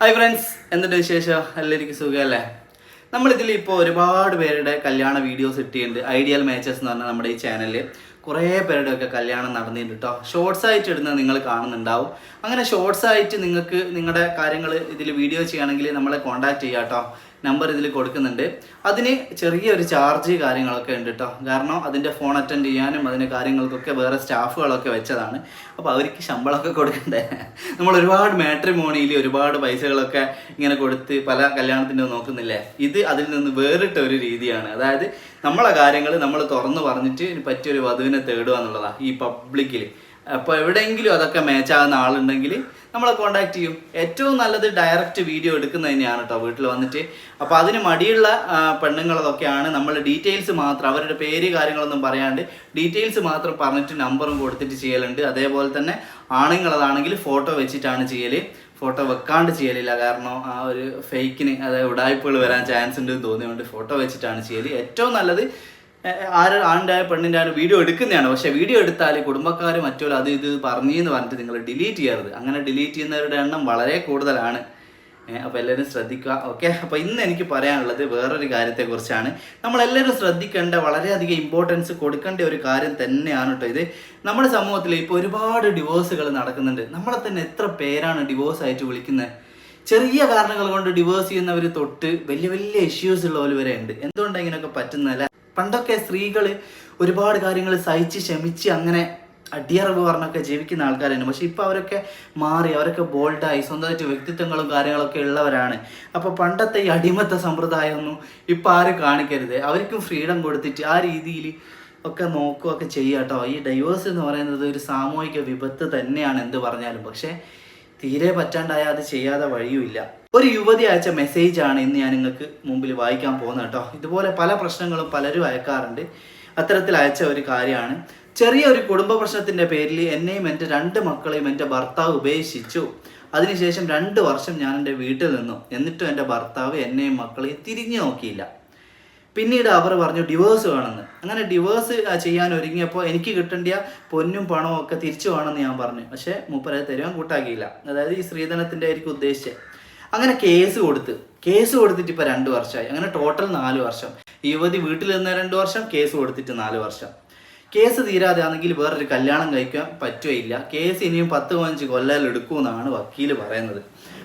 Hi friends എന്തുണ്ട് വിശേഷം? എല്ലാവർക്കും സുഖമല്ലേ? നമ്മളിതിൽ ഇപ്പോൾ ഒരുപാട് പേരുടെ കല്യാണ വീഡിയോസ് ഇട്ടിട്ടുണ്ട്. ഐഡിയൽ മാച്ചസ് എന്ന് പറഞ്ഞാൽ നമ്മുടെ ഈ ചാനലിൽ കുറേ പേരുടെ ഒക്കെ കല്യാണം നടന്നിട്ടുണ്ട് കേട്ടോ ഷോർട്സ് ആയിട്ട് ഇടുന്നത് നിങ്ങൾ കാണുന്നുണ്ടാവും. അങ്ങനെ ഷോർട്സ് ആയിട്ട് നിങ്ങൾക്ക് നിങ്ങളുടെ കാര്യങ്ങൾ ഇതിൽ വീഡിയോ ചെയ്യുകയാണെങ്കിൽ നമ്മളെ കോൺടാക്ട് ചെയ്യാം കേട്ടോ നമ്പർ ഇതിൽ കൊടുക്കുന്നുണ്ട്. അതിന് ചെറിയൊരു ചാർജ് കാര്യങ്ങളൊക്കെ ഉണ്ട് കേട്ടോ കാരണം അതിന്റെ ഫോൺ അറ്റൻഡ് ചെയ്യാനും അതിന്റെ കാര്യങ്ങൾക്കൊക്കെ വേറെ സ്റ്റാഫുകളൊക്കെ വെച്ചതാണ്. അപ്പോൾ അവർക്ക് ശമ്പളമൊക്കെ കൊടുക്കണ്ടേ? നമ്മൾ ഒരുപാട് മാട്രിമോണിയിൽ ഒരുപാട് പൈസകളൊക്കെ ഇങ്ങനെ കൊടുത്ത് പല കല്യാണത്തിന്റെ നോക്കുന്നില്ലേ? ഇത് അതിൽ നിന്ന് വേറിട്ട ഒരു രീതിയാണ്. അതായത് നമ്മളെ കാര്യങ്ങൾ നമ്മൾ തുറന്നു പറഞ്ഞിട്ട് പറ്റിയൊരു വധുവിനെ തേടുക എന്നുള്ളതാണ് ഈ പബ്ലിക്കിൽ അപ്പോൾ എവിടെയെങ്കിലും അതൊക്കെ മാച്ച് ആകുന്ന ആളുണ്ടെങ്കിൽ നമ്മളെ കോണ്ടാക്ട് ചെയ്യും. ഏറ്റവും നല്ലത് ഡയറക്റ്റ് വീഡിയോ എടുക്കുന്നത് തന്നെയാണ് കേട്ടോ വീട്ടിൽ വന്നിട്ട്. അപ്പോൾ അതിന് മടിയുള്ള പെണ്ണുങ്ങളതൊക്കെയാണ്. നമ്മൾ ഡീറ്റെയിൽസ് മാത്രം അവരുടെ പേര് കാര്യങ്ങളൊന്നും പറയാണ്ട് ഡീറ്റെയിൽസ് മാത്രം പറഞ്ഞിട്ട് നമ്പറും കൊടുത്തിട്ട് ചെയ്യലുണ്ട്. അതേപോലെ തന്നെ ആണുങ്ങളതാണെങ്കിൽ ഫോട്ടോ വെച്ചിട്ടാണ് ചെയ്യൽ ഫോട്ടോ വെക്കാണ്ട് ചെയ്യലില്ല. കാരണം ആ ഒരു ഫേക്കിന് അതായത് ഉടായ്പകൾ വരാൻ ചാൻസ് ഉണ്ട് എന്ന് തോന്നിയുകൊണ്ട് ഫോട്ടോ വെച്ചിട്ടാണ് ചെയ്യൽ ഏറ്റവും നല്ലത് ആര് ആണിന്റെ ആയ പെണ്ണിന്റെ ആരും വീഡിയോ എടുക്കുന്നതാണ്. പക്ഷേ വീഡിയോ എടുത്താൽ കുടുംബക്കാർ മറ്റോ അത് ഇത് പറഞ്ഞെന്ന് പറഞ്ഞിട്ട് നിങ്ങൾ ഡിലീറ്റ് ചെയ്യരുത്. അങ്ങനെ ഡിലീറ്റ് ചെയ്യുന്നവരുടെ എണ്ണം വളരെ കൂടുതലാണ്. അപ്പോൾ എല്ലാവരും ശ്രദ്ധിക്കുക. ഓക്കെ? അപ്പോൾ ഇന്ന് എനിക്ക് പറയാനുള്ളത് വേറൊരു കാര്യത്തെക്കുറിച്ചാണ്. നമ്മളെല്ലാവരും ശ്രദ്ധിക്കേണ്ട വളരെയധികം ഇമ്പോർട്ടൻസ് കൊടുക്കേണ്ട ഒരു കാര്യം തന്നെയാണ് കേട്ടോ ഇത്. നമ്മുടെ സമൂഹത്തിൽ ഇപ്പോൾ ഒരുപാട് ഡിവോഴ്സുകൾ നടക്കുന്നുണ്ട്. നമ്മളെ തന്നെ എത്ര പേരാണ് ഡിവോഴ്സ് ആയിട്ട് വിളിക്കുന്നത്? ചെറിയ കാരണങ്ങൾ കൊണ്ട് ഡിവോഴ്സ് ചെയ്യുന്നവർ തൊട്ട് വലിയ വലിയ ഇഷ്യൂസ് ഉള്ളവർ വരെ ഉണ്ട്. എന്തുകൊണ്ടാണ് ഇങ്ങനെയൊക്കെ പറ്റുന്നതല്ല? പണ്ടൊക്കെ സ്ത്രീകൾ ഒരുപാട് കാര്യങ്ങൾ സഹിച്ച് ക്ഷമിച്ച് അങ്ങനെ അടിയറവ് പറഞ്ഞൊക്കെ ജീവിക്കുന്ന ആൾക്കാരാണ് പക്ഷെ ഇപ്പോൾ അവരൊക്കെ മാറി അവരൊക്കെ ബോൾഡായി സ്വന്തമായിട്ട് വ്യക്തിത്വങ്ങളും കാര്യങ്ങളൊക്കെ ഉള്ളവരാണ്. അപ്പോൾ പണ്ടത്തെ ഈ അടിമത്ത സമ്പ്രദായമൊന്നും ഇപ്പോൾ ആരും കാണിക്കരുത്. അവർക്കും ഫ്രീഡം കൊടുത്തിട്ട് ആ രീതിയിൽ ഒക്കെ നോക്കുകയൊക്കെ ചെയ്യാം കേട്ടോ. ഈ ഡൈവേഴ്സ് എന്ന് പറയുന്നത് ഒരു സാമൂഹിക വിപത്ത് തന്നെയാണ് എന്ത് പറഞ്ഞാലും. പക്ഷേ തീരെ പറ്റാണ്ടായ അത് ചെയ്യാതെ വഴിയുമില്ല. ഒരു യുവതി അയച്ച മെസ്സേജ് ആണ് ഇന്ന് ഞാൻ നിങ്ങൾക്ക് മുമ്പിൽ വായിക്കാൻ പോകുന്നത് കേട്ടോ. ഇതുപോലെ പല പ്രശ്നങ്ങളും പലരും അയക്കാറുണ്ട്. അത്തരത്തിൽ അയച്ച ഒരു കാര്യമാണ്. ചെറിയ ഒരു കുടുംബ പ്രശ്നത്തിന്റെ പേരിൽ എന്നെയും എന്റെ രണ്ട് മക്കളെയും എന്റെ ഭർത്താവ് ഉപേക്ഷിച്ചു. അതിനുശേഷം രണ്ട് വർഷം ഞാൻ എന്റെ വീട്ടിൽ നിന്നു. എന്നിട്ടും എന്റെ ഭർത്താവ് എന്നെയും മക്കളെയും തിരിഞ്ഞു നോക്കിയില്ല. പിന്നീട് അവർ പറഞ്ഞു ഡിവോഴ്സ് വേണമെന്ന്. അങ്ങനെ ഡിവോഴ്സ് ചെയ്യാൻ ഒരുങ്ങിയപ്പോൾ എനിക്ക് കിട്ടേണ്ട പൊന്നും പണവും ഒക്കെ തിരിച്ചു വേണമെന്ന് ഞാൻ പറഞ്ഞു. പക്ഷേ മൂപ്പരെ തരുവാൻ കൂട്ടാക്കിയില്ല. അതായത് ഈ സ്ത്രീധനത്തിന്റെ ആയിരിക്കും ഉദ്ദേശിച്ചത് അങ്ങനെ കേസ് കൊടുത്ത്. കേസ് കൊടുത്തിട്ട് ഇപ്പോൾ രണ്ട് വർഷമായി. അങ്ങനെ ടോട്ടൽ നാല് വർഷം. യുവതി വീട്ടിൽ നിന്ന് രണ്ട് വർഷം കേസ് കൊടുത്തിട്ട് നാല് വർഷം. കേസ് തീരാതെ ആണെങ്കിൽ വേറൊരു കല്യാണം കഴിക്കാൻ പറ്റുകയില്ല കേസ് ഇനിയും പത്ത് പതിനഞ്ച് കൊല്ലം എടുക്കുമെന്നാണ് വക്കീൽ പറയുന്നത്.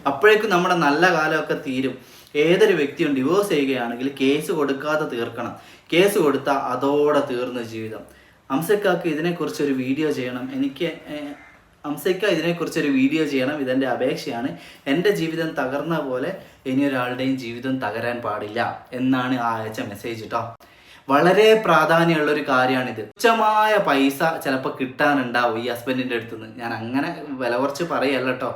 അപ്പോഴേക്കും നമ്മുടെ നല്ല കാലമൊക്കെ തീരും. ഏതൊരു വ്യക്തിയും ഡിവോഴ്സ് ചെയ്യുകയാണെങ്കിൽ കേസ് കൊടുക്കാതെ തീർക്കണം. കേസ് കൊടുത്താൽ അതോടെ തീർന്ന ജീവിതം. അംസക്കാക്ക് ഇതിനെക്കുറിച്ച് ഒരു വീഡിയോ ചെയ്യണം. എനിക്ക് അംസയ്ക്ക ഇതിനെക്കുറിച്ച് ഒരു വീഡിയോ ചെയ്യണം. ഇതെന്റെ അപേക്ഷയാണ്. എന്റെ ജീവിതം തകർന്ന പോലെ ഇനി ഒരാളുടെയും ജീവിതം തകരാൻ പാടില്ല എന്നാണ് ആ അയച്ച മെസ്സേജ് കേട്ടോ വളരെ പ്രാധാന്യമുള്ള ഒരു കാര്യമാണിത്. ഉച്ചമായ പൈസ ചിലപ്പോൾ കിട്ടാനുണ്ടാവും ഈ ഹസ്ബൻഡിന്റെ അടുത്ത് നിന്ന് ഞാൻ അങ്ങനെ വില കുറച്ച് പറയല്ല കേട്ടോ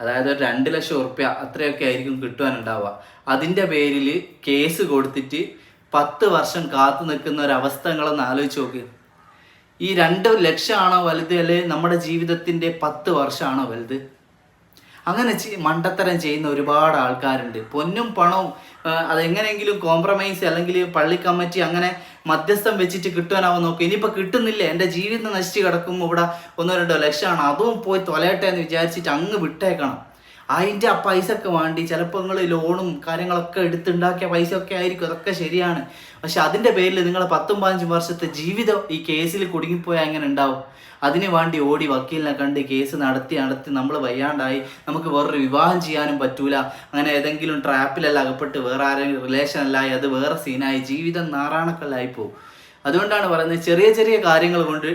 അതായത് ഒരു രണ്ട് ലക്ഷം ഉറുപ്യ അത്രയൊക്കെ ആയിരിക്കും കിട്ടുവാനുണ്ടാവുക. അതിന്റെ പേരിൽ കേസ് കൊടുത്തിട്ട് പത്ത് വർഷം കാത്തു നിൽക്കുന്ന ഒരു അവസ്ഥ നിങ്ങളൊന്ന് ആലോചിച്ച് നോക്ക്. ഈ രണ്ട് ലക്ഷമാണോ വലുത് അല്ലെ? നമ്മുടെ ജീവിതത്തിന്റെ പത്ത് വർഷമാണോ വലുത്? അങ്ങനെ മണ്ടത്തരം ചെയ്യുന്ന ഒരുപാട് ആൾക്കാരുണ്ട്. പൊന്നും പണവും അതെങ്ങനെയെങ്കിലും കോംപ്രമൈസ് അല്ലെങ്കിൽ പള്ളി കമ്മിറ്റി അങ്ങനെ മധ്യസ്ഥം വെച്ചിട്ട് കിട്ടുവാനാവും നോക്കും. ഇനിയിപ്പോൾ കിട്ടുന്നില്ല. എന്റെ ജീവിതം നശിച്ച് കിടക്കും ഇവിടെ ഒന്നോ രണ്ടോ ലക്ഷമാണ്. അതും പോയി തൊലയട്ടെ എന്ന് വിചാരിച്ചിട്ട് അങ്ങ് വിട്ടേക്കണം. അതിന്റെ ആ പൈസ ഒക്കെ വേണ്ടി ചിലപ്പോൾ നിങ്ങൾ ലോണും കാര്യങ്ങളൊക്കെ എടുത്തുണ്ടാക്കിയ പൈസ ഒക്കെ ആയിരിക്കും. അതൊക്കെ ശരിയാണ്. പക്ഷെ അതിന്റെ പേരിൽ നിങ്ങൾ പത്തും പതിനഞ്ചും വർഷത്തെ ജീവിതം ഈ കേസിൽ കുടുങ്ങിപ്പോയാൽ എങ്ങനെ ഉണ്ടാവും? അതിന് വേണ്ടി ഓടി വക്കീലിനെ കണ്ട് കേസ് നടത്തി നടത്തി നമ്മൾ വയ്യാണ്ടായി. നമുക്ക് വേറൊരു വിവാഹം ചെയ്യാനും പറ്റൂല. അങ്ങനെ ഏതെങ്കിലും ട്രാപ്പിലല്ല അകപ്പെട്ട് വേറെ ആരെങ്കിലും റിലേഷൻ അല്ലായി അത് വേറെ സീനായി ജീവിതം നാറാണക്കല്ലായി പോകും അതുകൊണ്ടാണ് പറയുന്നത് ചെറിയ ചെറിയ കാര്യങ്ങൾ കൊണ്ട്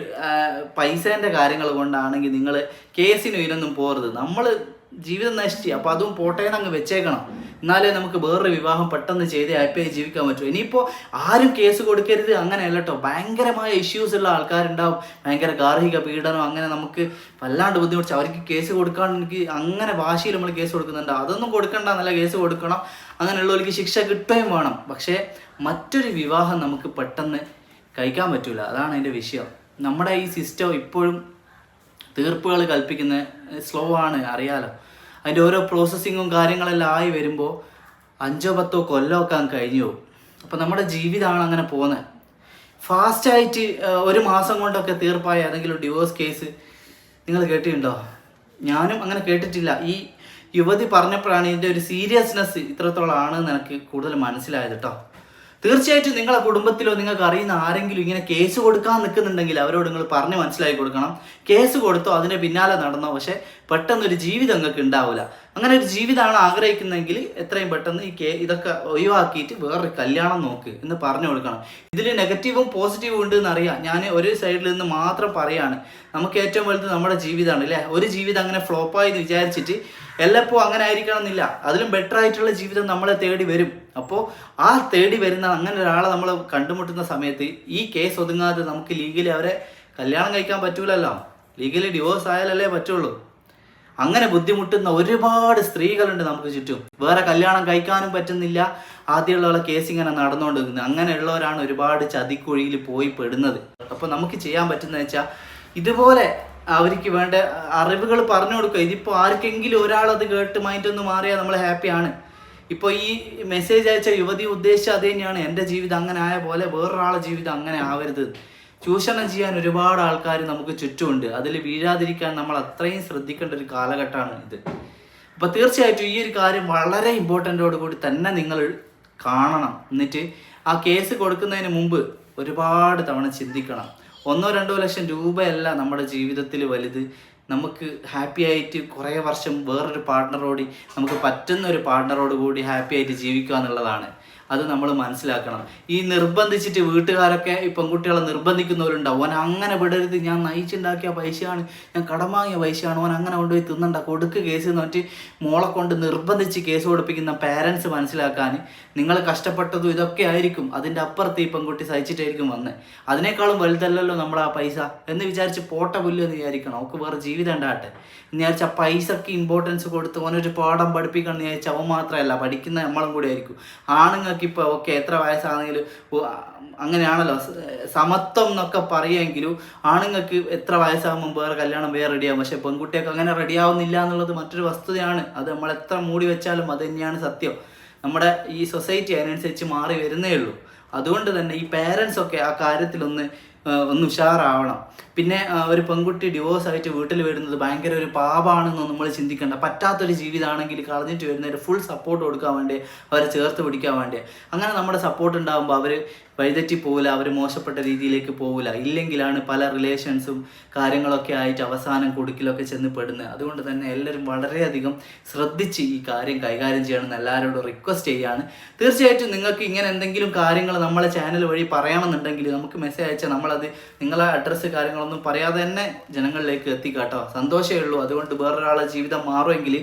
പൈസേന്റെ കാര്യങ്ങൾ കൊണ്ടാണെങ്കിൽ നിങ്ങൾ കേസിന് ഇതിനൊന്നും പോകരുത്. നമ്മൾ ജീവിതം നശിച്ചു. അപ്പോൾ അതും പോട്ടേന്ന് അങ്ങ് വെച്ചേക്കണം. എന്നാലേ നമുക്ക് വേറൊരു വിവാഹം പെട്ടെന്ന് ചെയ്ത് ഹാപ്പിയായി ജീവിക്കാൻ പറ്റൂ. ഇനിയിപ്പോൾ ആരും കേസ് കൊടുക്കരുത്. അങ്ങനെയല്ല കേട്ടോ ഭയങ്കരമായ ഇഷ്യൂസ് ഉള്ള ആൾക്കാരുണ്ടാവും. ഭയങ്കര ഗാർഹിക പീഡനം അങ്ങനെ നമുക്ക് വല്ലാണ്ട് ബുദ്ധിമുട്ടിച്ച് അവർക്ക് കേസ് കൊടുക്കാണെങ്കിൽ അങ്ങനെ ഭാഷയിൽ നമ്മൾ കേസ് കൊടുക്കുന്നുണ്ട്. അതൊന്നും കൊടുക്കണ്ട നല്ല കേസ് കൊടുക്കണം. അങ്ങനെയുള്ളവർക്ക് ശിക്ഷ കിട്ടുകയും വേണം. പക്ഷേ മറ്റൊരു വിവാഹം നമുക്ക് പെട്ടെന്ന് കഴിക്കാൻ പറ്റൂല. അതാണ് അതിന്റെ വിഷയം. നമ്മുടെ ഈ സിസ്റ്റം ഇപ്പോഴും തീർപ്പുകൾ കൽപ്പിക്കുന്ന സ്ലോ ആണ് അറിയാലോ. അതിന്റെ ഓരോ പ്രോസസ്സിങ്ങും കാര്യങ്ങളെല്ലാം ആയി വരുമ്പോൾ അഞ്ചോ പത്തോ കൊല്ലമൊക്കെ അങ്ങ് കഴിഞ്ഞു പോകും. അപ്പോൾ നമ്മുടെ ജീവിതമാണ് അങ്ങനെ പോകുന്നത് ഫാസ്റ്റായിട്ട് ഒരു മാസം കൊണ്ടൊക്കെ തീർപ്പായ ഏതെങ്കിലും ഡിവോഴ്സ് കേസ് നിങ്ങൾ കേട്ടിട്ടുണ്ടോ? ഞാനും അങ്ങനെ കേട്ടിട്ടില്ല. ഈ യുവതി പറഞ്ഞപ്പോഴാണ് ഇതിന്റെ ഒരു സീരിയസ്നെസ് ഇത്രത്തോളം ആണെന്ന് എനിക്ക് കൂടുതൽ മനസ്സിലായത് കേട്ടോ തീർച്ചയായിട്ടും നിങ്ങളെ കുടുംബത്തിലോ നിങ്ങൾക്ക് അറിയുന്ന ആരെങ്കിലും ഇങ്ങനെ കേസ് കൊടുക്കാൻ നിൽക്കുന്നുണ്ടെങ്കിൽ അവരോട് നിങ്ങൾ പറഞ്ഞ് മനസ്സിലാക്കി കൊടുക്കണം. കേസ് കൊടുത്തോ അതിന് പിന്നാലെ നടന്നോ. പക്ഷെ പെട്ടെന്നൊരു ജീവിതം നിങ്ങൾക്ക് ഉണ്ടാവില്ല അങ്ങനെ ഒരു ജീവിതമാണ് ആഗ്രഹിക്കുന്നതെങ്കിൽ എത്രയും പെട്ടെന്ന് ഈ കേ ഇതൊക്കെ ഒഴിവാക്കിയിട്ട് വേറൊരു കല്യാണം നോക്ക് എന്ന് പറഞ്ഞു കൊടുക്കണം. ഇതിൽ നെഗറ്റീവും പോസിറ്റീവും ഉണ്ട് എന്നറിയാം ഞാൻ ഒരു സൈഡിൽ നിന്ന് മാത്രം പറയാണ്. നമുക്ക് ഏറ്റവും വലുത് നമ്മുടെ ജീവിതമാണ് അല്ലേ? ഒരു ജീവിതം അങ്ങനെ ഫ്ലോപ്പായി എന്ന് വിചാരിച്ചിട്ട് എല്ലപ്പോഴും അങ്ങനെ ആയിരിക്കണം എന്നില്ല അതിലും ബെറ്റർ ആയിട്ടുള്ള ജീവിതം നമ്മളെ തേടി വരും. അപ്പോൾ ആ തേടി വരുന്ന അങ്ങനെ ഒരാളെ നമ്മൾ കണ്ടുമുട്ടുന്ന സമയത്ത് ഈ കേസ് ഒതുങ്ങാതെ നമുക്ക് ലീഗലി അവരെ കല്യാണം കഴിക്കാൻ പറ്റൂലല്ലോ. ലീഗലി ഡിവോഴ്സ് ആയാലല്ലേ പറ്റുള്ളൂ. അങ്ങനെ ബുദ്ധിമുട്ടുന്ന ഒരുപാട് സ്ത്രീകളുണ്ട് നമുക്ക് ചുറ്റും. വേറെ കല്യാണം കഴിക്കാനും പറ്റുന്നില്ല. ആദ്യമുള്ള കേസ് ഇങ്ങനെ നടന്നുകൊണ്ടിരിക്കുന്നത് അങ്ങനെയുള്ളവരാണ് ഒരുപാട് ചതിക്കുഴിയിൽ പോയി പെടുന്നത്. അപ്പോൾ നമുക്ക് ചെയ്യാൻ പറ്റുന്നത് വെച്ചാൽ ഇതുപോലെ അവർക്ക് വേണ്ട അറിവുകൾ പറഞ്ഞു കൊടുക്കുക. ഇതിപ്പോൾ ആർക്കെങ്കിലും ഒരാൾ അത് കേട്ട് മൈൻഡ് ഒന്ന് മാറിയാൽ നമ്മൾ ഹാപ്പിയാണ് ഇപ്പോൾ ഈ മെസ്സേജ് അയച്ച യുവതി ഉദ്ദേശിച്ച അത് തന്നെയാണ്. എന്റെ ജീവിതം അങ്ങനെ ആയ പോലെ വേറൊരാളെ ജീവിതം അങ്ങനെ ആവരുത്. ചൂഷണം ചെയ്യാൻ ഒരുപാട് ആൾക്കാർ നമുക്ക് ചുറ്റുമുണ്ട്. അതിൽ വീഴാതിരിക്കാൻ നമ്മൾ അത്രയും ശ്രദ്ധിക്കേണ്ട ഒരു കാലഘട്ടമാണ് ഇത്. അപ്പോൾ തീർച്ചയായിട്ടും ഈ ഒരു കാര്യം വളരെ ഇമ്പോർട്ടന്റോട് കൂടി തന്നെ നിങ്ങൾ കാണണം. എന്നിട്ട് ആ കേസ് കൊടുക്കുന്നതിന് മുമ്പ് ഒരുപാട് തവണ ചിന്തിക്കണം. ഒന്നോ രണ്ടോ ലക്ഷം രൂപയല്ല നമ്മുടെ ജീവിതത്തിൽ വലുത്. നമുക്ക് ഹാപ്പി ആയിട്ട് കുറേ വർഷം വേറൊരു പാർട്ട്ണറോട് നമുക്ക് പറ്റുന്ന ഒരു പാർട്ട്ണറോട് കൂടി ഹാപ്പി ആയിട്ട് ജീവിക്കുക എന്നുള്ളതാണ്. അത് നമ്മൾ മനസ്സിലാക്കണം. ഈ നിർബന്ധിച്ചിട്ട് വീട്ടുകാരൊക്കെ ഈ പെൺകുട്ടികളെ നിർബന്ധിക്കുന്നവരുണ്ടാവും. ഓൻ അങ്ങനെ വിടരുത്. ഞാൻ നയിച്ചുണ്ടാക്കിയ പൈസയാണ്. ഞാൻ കടം വാങ്ങിയ പൈസയാണ്. ഓൻ അങ്ങനെ കൊണ്ടുപോയി തിന്നണ്ട. കൊടുക്ക് കേസ് പറഞ്ഞിട്ട് മോളെ കൊണ്ട് നിർബന്ധിച്ച് കേസ് കൊടുപ്പിക്കുന്ന പാരൻസ് മനസ്സിലാക്കാൻ നിങ്ങൾ കഷ്ടപ്പെട്ടതും ഇതൊക്കെ ആയിരിക്കും. അതിന്റെ അപ്പുറത്ത് ഈ പെൺകുട്ടി സഹിച്ചിട്ടായിരിക്കും വന്നത് അതിനേക്കാളും വലുതല്ലല്ലോ നമ്മൾ ആ പൈസ. എന്ന് വിചാരിച്ച് പോട്ട പുല്ല് എന്ന് വിചാരിക്കണം. അവൾക്ക് വേറെ ജീവിതം ഉണ്ടാകട്ടെ. എന്ന് വിചാരിച്ച പൈസക്ക് ഇമ്പോർട്ടൻസ് കൊടുത്ത് ഓനൊരു പാഠം പഠിപ്പിക്കണം എന്ന് വിചാരിച്ചാൽ അവൻ മാത്രമല്ല പഠിക്കുന്ന നമ്മളും കൂടി ആയിരിക്കും. ആണുങ്ങൾക്ക് ഇപ്പോൾ ഓക്കെ എത്ര വയസ്സാണെങ്കിലും അങ്ങനെയാണല്ലോ സമത്വം എന്നൊക്കെ പറയുമെങ്കിലും ആണുങ്ങൾക്ക് എത്ര വയസ്സാകുമ്പോൾ വേറെ കല്യാണം വേറെ റെഡിയാകും പക്ഷെ പെൺകുട്ടിയൊക്കെ അങ്ങനെ റെഡിയാവുന്നില്ല എന്നുള്ളത് മറ്റൊരു വസ്തുതയാണ്. അത് നമ്മൾ എത്ര മൂടി വെച്ചാലും അത് തന്നെയാണ് സത്യം. നമ്മുടെ ഈ സൊസൈറ്റി അതിനനുസരിച്ച് മാറി വരുന്നേ ഉള്ളൂ. അതുകൊണ്ട് തന്നെ ഈ പേരൻസ് ഒക്കെ ആ കാര്യത്തിലൊന്ന് ഒന്ന് ഉഷാറാവണം. പിന്നെ ഒരു പെൺകുട്ടി ഡിവോഴ്സ് ആയിട്ട് വീട്ടിൽ വരുന്നത് ഭയങ്കര ഒരു പാപമാണെന്ന് നമ്മൾ ചിന്തിക്കേണ്ട. പറ്റാത്തൊരു ജീവിതമാണെങ്കിൽ കളഞ്ഞിട്ട് വരുന്നവർ ഫുൾ സപ്പോർട്ട് കൊടുക്കാൻ വേണ്ടി അവരെ ചേർത്ത് പിടിക്കാൻ വേണ്ടി. അങ്ങനെ നമ്മുടെ സപ്പോർട്ട് ഉണ്ടാകുമ്പോൾ അവർ വഴിതെറ്റി പോവില്ല അവർ മോശപ്പെട്ട രീതിയിലേക്ക് പോവില്ല. ഇല്ലെങ്കിലാണ് പല റിലേഷൻസും കാര്യങ്ങളൊക്കെ ആയിട്ട് അവസാനം കുടുക്കിലൊക്കെ ചെന്ന് പെടുന്നത്. അതുകൊണ്ട് തന്നെ എല്ലാവരും വളരെയധികം ശ്രദ്ധിച്ച് ഈ കാര്യം കൈകാര്യം ചെയ്യണമെന്ന് എല്ലാവരോടും റിക്വസ്റ്റ് ചെയ്യാണ്. തീർച്ചയായിട്ടും നിങ്ങൾക്ക് ഇങ്ങനെ എന്തെങ്കിലും കാര്യങ്ങൾ നമ്മളെ ചാനൽ വഴി പറയണമെന്നുണ്ടെങ്കിൽ നമുക്ക് മെസ്സേജ് അയച്ചാൽ നമ്മളത് നിങ്ങളെ അഡ്രസ്സ് കാര്യങ്ങളൊന്നും പറയാതെ തന്നെ ജനങ്ങളിലേക്ക് എത്തിക്കാട്ടോ. സന്തോഷമേ ഉള്ളൂ. അതുകൊണ്ട് വേറൊരാളെ ജീവിതം മാറുമെങ്കിൽ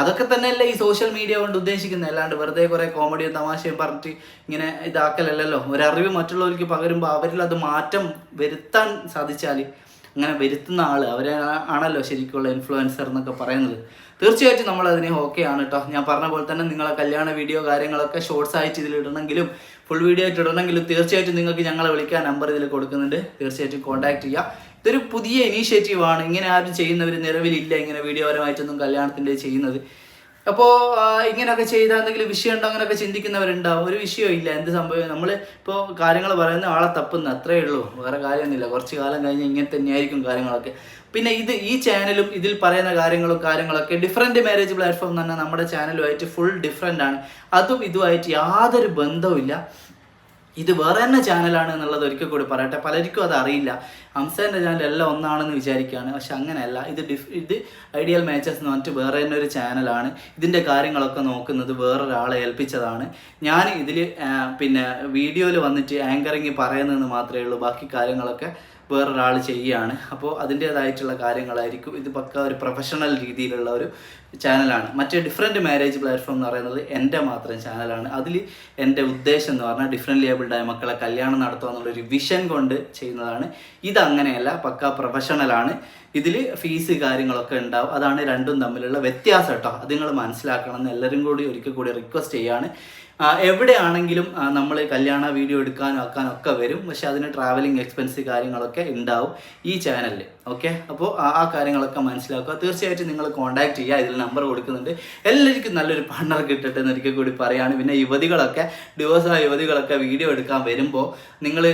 അതൊക്കെ തന്നെയല്ലേ ഈ സോഷ്യൽ മീഡിയ കൊണ്ട് ഉദ്ദേശിക്കുന്നത്. അല്ലാണ്ട് വെറുതെ കുറേ കോമഡിയും തമാശയും പറഞ്ഞിട്ട് ഇങ്ങനെ ഇതാക്കലല്ലോ ഒരറിവ് മറ്റുള്ളവർക്ക് പകരുമ്പോൾ അവരിൽ അത് മാറ്റം വരുത്താൻ സാധിച്ചാൽ അങ്ങനെ വരുത്തുന്ന ആൾ അവരെ ആണല്ലോ ശരിക്കുള്ള ഇൻഫ്ലുവൻസർ എന്നൊക്കെ പറയുന്നത്. തീർച്ചയായിട്ടും നമ്മൾ അതിനെ ഓക്കെ ആണ് കേട്ടോ ഞാൻ പറഞ്ഞ പോലെ തന്നെ നിങ്ങളെ കല്യാണ വീഡിയോ കാര്യങ്ങളൊക്കെ ഷോർട്സ് ആയിട്ട് ഇതിൽ ഇടണമെങ്കിലും ഫുൾ വീഡിയോ ആയിട്ട് ഇടണമെങ്കിലും തീർച്ചയായിട്ടും നിങ്ങൾക്ക് ഞങ്ങളെ വിളിക്കാൻ നമ്പർ ഇതിൽ കൊടുക്കുന്നുണ്ട്. തീർച്ചയായിട്ടും കോൺടാക്ട് ചെയ്യുക ഇതൊരു പുതിയ ഇനീഷ്യേറ്റീവാണ് ഇങ്ങനെ ആരും ചെയ്യുന്നവർ നിലവിലില്ല. ഇങ്ങനെ വീഡിയോപരമായിട്ടൊന്നും കല്യാണത്തിന്റെ ചെയ്യുന്നത്. അപ്പോൾ ഇങ്ങനെയൊക്കെ ചെയ്താൽ എന്തെങ്കിലും വിഷയം ഉണ്ടോ? അങ്ങനെയൊക്കെ ചിന്തിക്കുന്നവരുണ്ടാവും. ഒരു വിഷയവും ഇല്ല. എന്ത് സംഭവം? നമ്മൾ ഇപ്പോൾ കാര്യങ്ങൾ പറയുന്ന ആളെ തപ്പുന്ന അത്രേ ഉള്ളൂ. വേറെ കാര്യമൊന്നുമില്ല. കുറച്ച് കാലം കഴിഞ്ഞ് ഇങ്ങനെ തന്നെയായിരിക്കും കാര്യങ്ങളൊക്കെ. പിന്നെ ഇത് ഈ ചാനലും ഇതിൽ പറയുന്ന കാര്യങ്ങളും കാര്യങ്ങളൊക്കെ ഡിഫറെന്റ് മാരേജ് പ്ലാറ്റ്ഫോം തന്നെ നമ്മുടെ ചാനലുമായിട്ട് ഫുൾ ഡിഫറെന്റ് ആണ്. അതും ഇതുമായിട്ട് യാതൊരു ബന്ധവുമില്ല. ഇത് വേറെ തന്നെ ചാനലാണ് എന്നുള്ളത് ഒരിക്കൽ കൂടി പറയട്ടെ. പലർക്കും അത് അറിയില്ല. ഹംസേന്റെ ചാനൽ എല്ലാം ഒന്നാണെന്ന് വിചാരിക്കുകയാണ്. പക്ഷെ അങ്ങനെയല്ല. ഇത് ഡിഫ് ഇത് ഐഡിയൽ മാച്ചസ് എന്ന് പറഞ്ഞിട്ട് വേറെ തന്നെ ഒരു ചാനലാണ് ഇതിന്റെ കാര്യങ്ങളൊക്കെ നോക്കുന്നത് വേറൊരാളെ ഏൽപ്പിച്ചതാണ്. ഞാൻ ഇതിൽ പിന്നെ വീഡിയോയിൽ വന്നിട്ട് ആങ്കറിങ് പറയുന്നതെന്ന് മാത്രമേ ഉള്ളൂ. ബാക്കി കാര്യങ്ങളൊക്കെ വേറൊരാൾ ചെയ്യുകയാണ്. അപ്പോൾ അതിന്റേതായിട്ടുള്ള കാര്യങ്ങളായിരിക്കും. ഇത് പക്ക ഒരു പ്രൊഫഷണൽ രീതിയിലുള്ള ഒരു ചാനലാണ് മറ്റേ ഡിഫറെന്റ് മാരേജ് പ്ലാറ്റ്ഫോം എന്ന് പറയുന്നത് എന്റെ മാത്രം ചാനലാണ് അതിൽ എന്റെ ഉദ്ദേശം എന്ന് പറഞ്ഞാൽ ഡിഫറെന്റ് ലേബിൾഡായ മക്കളെ കല്യാണം നടത്തുക എന്നുള്ളൊരു വിഷൻ കൊണ്ട് ചെയ്യുന്നതാണ്. ഇതങ്ങനെയല്ല പക്ക പ്രൊഫഷണലാണ് ഇതിൽ ഫീസ് കാര്യങ്ങളൊക്കെ ഉണ്ടാവും. അതാണ് രണ്ടും തമ്മിലുള്ള വ്യത്യാസം കേട്ടോ. അത് നിങ്ങൾ മനസ്സിലാക്കണം എന്ന് എല്ലാവരും കൂടി ഒരിക്കൽ കൂടി റിക്വസ്റ്റ് ചെയ്യാണ്. ആ, എവിടെയാണെങ്കിലും നമ്മൾ കല്യാണ വീഡിയോ എടുക്കാനും ആക്കാനും ഒക്കെ വരും. പക്ഷെ അതിന് ട്രാവലിംഗ് എക്സ്പെൻസ് കാര്യങ്ങളൊക്കെ ഉണ്ടാവും ഈ ചാനലിൽ ഓക്കെ അപ്പോൾ ആ കാര്യങ്ങളൊക്കെ മനസ്സിലാക്കുക. തീർച്ചയായിട്ടും നിങ്ങൾ കോൺടാക്ട് ചെയ്യുക. ഇതിൽ നമ്പർ കൊടുക്കുന്നുണ്ട്. എല്ലാവർക്കും നല്ലൊരു പാർട്ണർ കിട്ടട്ടെ എന്ന് ഒരിക്കൽ കൂടി പറയാണ്. പിന്നെ യുവതികളൊക്കെ ഡിവോഴ്സായ യുവതികളൊക്കെ വീഡിയോ എടുക്കാൻ വരുമ്പോൾ നിങ്ങൾ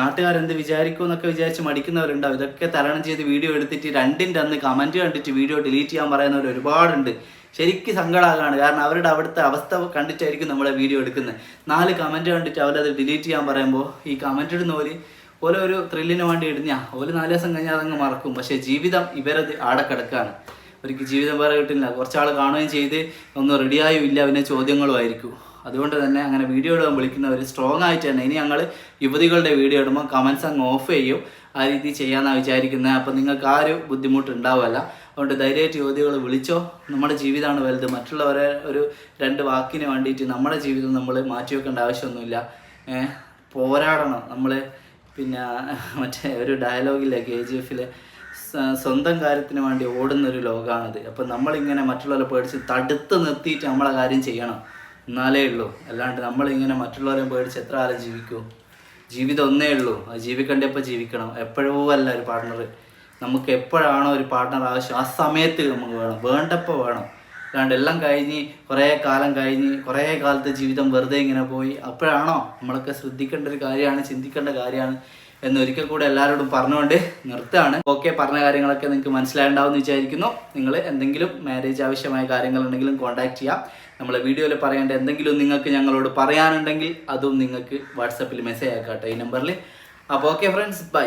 നാട്ടുകാരെന്ത് വിചാരിക്കും എന്നൊക്കെ വിചാരിച്ച് മടിക്കുന്നവരുണ്ടാവും. ഇതൊക്കെ തരണം ചെയ്ത് വീഡിയോ എടുത്തിട്ട് രണ്ടിന്റെ അന്ന് കമന്റ് കണ്ടിട്ട് വീഡിയോ ഡിലീറ്റ് ചെയ്യാൻ പറയുന്നവർ ഒരുപാടുണ്ട്. ശരിക്കും സങ്കടമാകാണ് കാരണം അവരുടെ അവിടുത്തെ അവസ്ഥ കണ്ടിട്ടായിരിക്കും നമ്മളെ വീഡിയോ എടുക്കുന്നത്. നാല് കമന്റ് കണ്ടിട്ട് അവരത് ഡിലീറ്റ് ചെയ്യാൻ പറയുമ്പോൾ ഈ കമന്റ് ഇടുന്നവര് ഓരോ ഒരു ത്രില്ലിന് വേണ്ടി ഇടുന്ന ഒരു നാല് ദിവസം കഴിഞ്ഞാൽ അതങ്ങ് മറക്കും. പക്ഷേ ജീവിതം ഇവരത് ആടെ കിടക്കുകയാണ് അവർക്ക് ജീവിതം വേറെ കിട്ടില്ല. കുറച്ചാൾ കാണുകയും ചെയ്ത് ഒന്നും റെഡിയായും ഇല്ല പിന്നെ ചോദ്യങ്ങളും ആയിരിക്കും. അതുകൊണ്ട് തന്നെ അങ്ങനെ വീഡിയോ ഇടാൻ വിളിക്കുന്നവർ സ്ട്രോങ് ആയിട്ട് തന്നെ ഇനി ഞങ്ങൾ യുവതികളുടെ വീഡിയോ ഇടുമ്പോൾ കമൻസ് അങ്ങ് ഓഫ് ചെയ്യും. ആ രീതി ചെയ്യാമെന്നാണ് വിചാരിക്കുന്നത് അപ്പം നിങ്ങൾക്ക് ആ ഒരു ബുദ്ധിമുട്ട് ഉണ്ടാവുമല്ല അതുകൊണ്ട് ധൈര്യമായിട്ട് യുവതികൾ വിളിച്ചോ. നമ്മുടെ ജീവിതമാണ് വലുത്. മറ്റുള്ളവരെ ഒരു രണ്ട് വാക്കിന് വേണ്ടിയിട്ട് നമ്മുടെ ജീവിതം നമ്മൾ മാറ്റി വെക്കേണ്ട ആവശ്യമൊന്നുമില്ല. പോരാടണം. നമ്മൾ പിന്നെ മറ്റേ ഒരു ഡയലോഗില്ല കെ ജി എഫിലെ സ്വന്തം കാര്യത്തിന് വേണ്ടി ഓടുന്ന ഒരു ലോകമാണിത് അപ്പം നമ്മളിങ്ങനെ മറ്റുള്ളവരെ പേടിച്ച് തടുത്ത് നിർത്തിയിട്ട് നമ്മളെ കാര്യം ചെയ്യണം. എന്നാലേ ഉള്ളൂ. അല്ലാണ്ട് നമ്മളിങ്ങനെ മറ്റുള്ളവരെ പേടിച്ച് എത്ര കാലം ജീവിക്കൂ? ജീവിതം ഒന്നേ ഉള്ളൂ. അത് ജീവിക്കേണ്ടപ്പോൾ ജീവിക്കണം. എപ്പോഴും അല്ല ഒരു പാർട്ട്ണർ നമുക്ക് എപ്പോഴാണോ ഒരു പാർട്ട്ണർ ആവശ്യം ആ സമയത്ത് നമുക്ക് വേണം വേണ്ടപ്പോൾ വേണം. അല്ലാണ്ട് എല്ലാം കഴിഞ്ഞ് കുറേ കാലം കഴിഞ്ഞ് കുറേ കാലത്തെ ജീവിതം വെറുതെ ഇങ്ങനെ പോയി അപ്പോഴാണോ നമ്മളൊക്കെ ശ്രദ്ധിക്കേണ്ട ഒരു കാര്യമാണ് ചിന്തിക്കേണ്ട കാര്യമാണ് എന്നൊരിക്കൽ കൂടെ എല്ലാവരോടും പറഞ്ഞുകൊണ്ട് നിർത്തുകയാണ്. ഓക്കെ പറഞ്ഞ കാര്യങ്ങളൊക്കെ നിങ്ങൾക്ക് മനസ്സിലായിട്ടുണ്ടാവും എന്ന് വിചാരിക്കുന്നു. നിങ്ങൾ എന്തെങ്കിലും മാരേജ് ആവശ്യമായ കാര്യങ്ങളുണ്ടെങ്കിലും കോൺടാക്ട് ചെയ്യാം. നമ്മളെ വീഡിയോയിൽ പറയേണ്ട എന്തെങ്കിലും നിങ്ങൾക്ക് ഞങ്ങളോട് പറയാനുണ്ടെങ്കിൽ അതും നിങ്ങൾക്ക് വാട്സപ്പിൽ മെസ്സേജ് ആക്കാം ഈ നമ്പറിൽ അപ്പോൾ ഓക്കെ ഫ്രണ്ട്സ് ബൈ